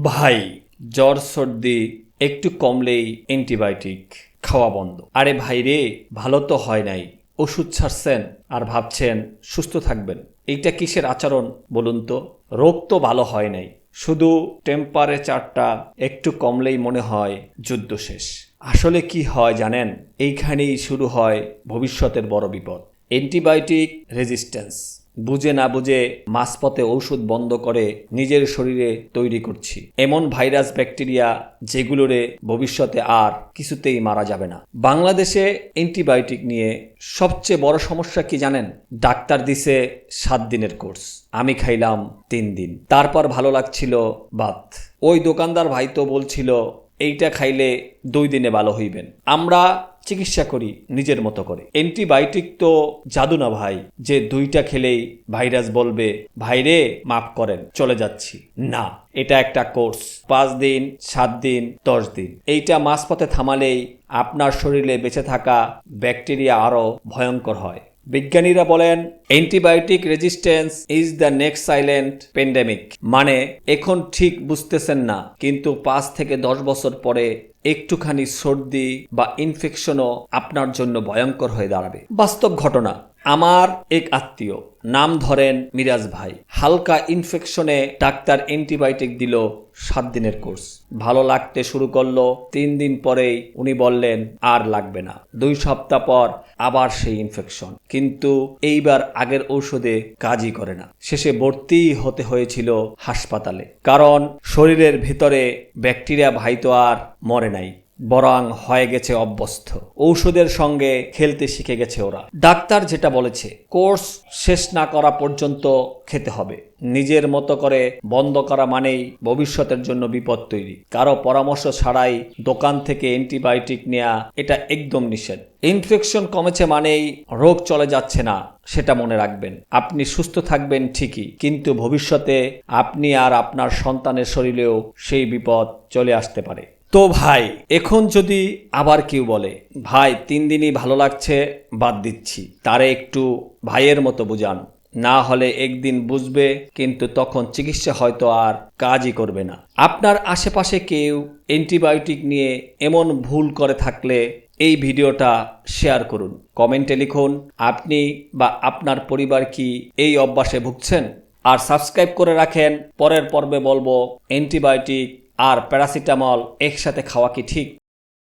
ভাই, জ্বর, সর্দি, একটু কমলেই অ্যান্টিবায়োটিক খাওয়া বন্ধ। আরে ভাই রে, ভালো তো হয় নাই। ওষুধ ছাড়ছেন আর ভাবছেন সুস্থ থাকবেন। এইটা কিসের আচরণ বলুন তো? রোগ তো ভালো হয় নাই। শুধু টেম্পারেচারটা একটু কমলেই মনে হয় যুদ্ধ শেষ। আসলে কি হয় জানেন? এইখানেই শুরু হয় ভবিষ্যতের বড় বিপদ। Antibiotic resistance. বুঝে না বুঝে মাঝপথে ঔষধ বন্ধ করে নিজের শরীরে তৈরি করছি। এমন ভাইরাস, ব্যাকটেরিয়া যেগুলোরে ভবিষ্যতে আর কিছুতেই মারা যাবে না। বাংলাদেশে অ্যান্টিবায়োটিক নিয়ে সবচেয়ে বড় সমস্যা কি জানেন? ডাক্তার দিছে সাত দিনের কোর্স। আমি খাইলাম তিন দিন। তারপর ভালো লাগছিল বাত। ওই দোকানদার ভাই তো বলছিল, এইটা খাইলে দুই দিনে ভালো হইবেন। আমরা চিকিৎসা করি, নিজের মতো করে। অ্যান্টিবায়োটিক তো জাদু না ভাই, যে দুইটা খেলেই ভাইরাস বলবে, ভাইরে, মাফ করেন, চলে যাচ্ছি। না, এটা একটা কোর্স পাঁচ দিন, সাত দিন, দশ দিন। এইটা মাঝপথে থামালেই আপনার শরীরে বেঁচে থাকা ব্যাকটেরিয়া আরও ভয়ঙ্কর হয়। বিজ্ঞানীরা বলেন antibiotic resistance is the next silent pandemic মানে এখন ঠিক বুঝতেছেন না, কিন্তু পাঁচ থেকে দশ বছর পরে একটুখানি সর্দি বা ইনফেকশনও আপনার জন্য ভয়ঙ্কর হয়ে দাঁড়াবে। বাস্তব ঘটনা আমার এক আত্মীয়, নাম ধরেন মিরাজ ভাই। হালকা ইনফেকশনে ডাক্তার অ্যান্টিবায়োটিক দিল সাত দিনের কোর্স ভালো লাগতে শুরু করল, তিন দিন পরেই উনি বললেন, আর লাগবে না। দুই সপ্তাহ পর আবার সেই ইনফেকশন কিন্তু এইবার আগের ঔষধে কাজই করে না। শেষে ভর্তি হতে হয়েছিল হাসপাতালে। কারণ শরীরের ভিতরে ব্যাকটেরিয়া ভাই তো আর মরে নাই। বরং হয়ে গেছে অভ্যস্ত। ঔষধের সঙ্গে খেলতে শিখে গেছে ওরা। ডাক্তার যেটা বলেছে, কোর্স শেষ না করা পর্যন্ত খেতে হবে। নিজের মতো করে বন্ধ করা মানেই ভবিষ্যতের জন্য বিপদ তৈরি। কারও পরামর্শ ছাড়াই দোকান থেকে অ্যান্টিবায়োটিক নেওয়া এটা একদম নিষেধ। ইনফেকশন কমেছে মানেই রোগ চলে যাচ্ছে না, সেটা মনে রাখবেন। আপনি সুস্থ থাকবেন ঠিকই, কিন্তু ভবিষ্যতে আপনি আর আপনার সন্তানের শরীরেও সেই বিপদ চলে আসতে পারে। তো ভাই, এখন যদি আবার কেউ বলে, ভাই, তিন দিনই ভালো লাগছে, বাদ দিচ্ছি। তারে একটু ভাইয়ের মতো বুঝান। না হলে একদিন বুঝবে, কিন্তু তখন চিকিৎসা হয়তো আর কাজই করবে না। আপনার আশেপাশে কেউ অ্যান্টিবায়োটিক নিয়ে এমন ভুল করে থাকলে এই ভিডিওটা শেয়ার করুন। কমেন্টে লিখুন, আপনি বা আপনার পরিবার কি এই অভ্যাসে ভুগছেন? আর সাবস্ক্রাইব করে রাখেন। পরের পর্বে বলব, অ্যান্টিবায়োটিক আর প্যারাসিটামল একসাথে খাওয়া কি ঠিক?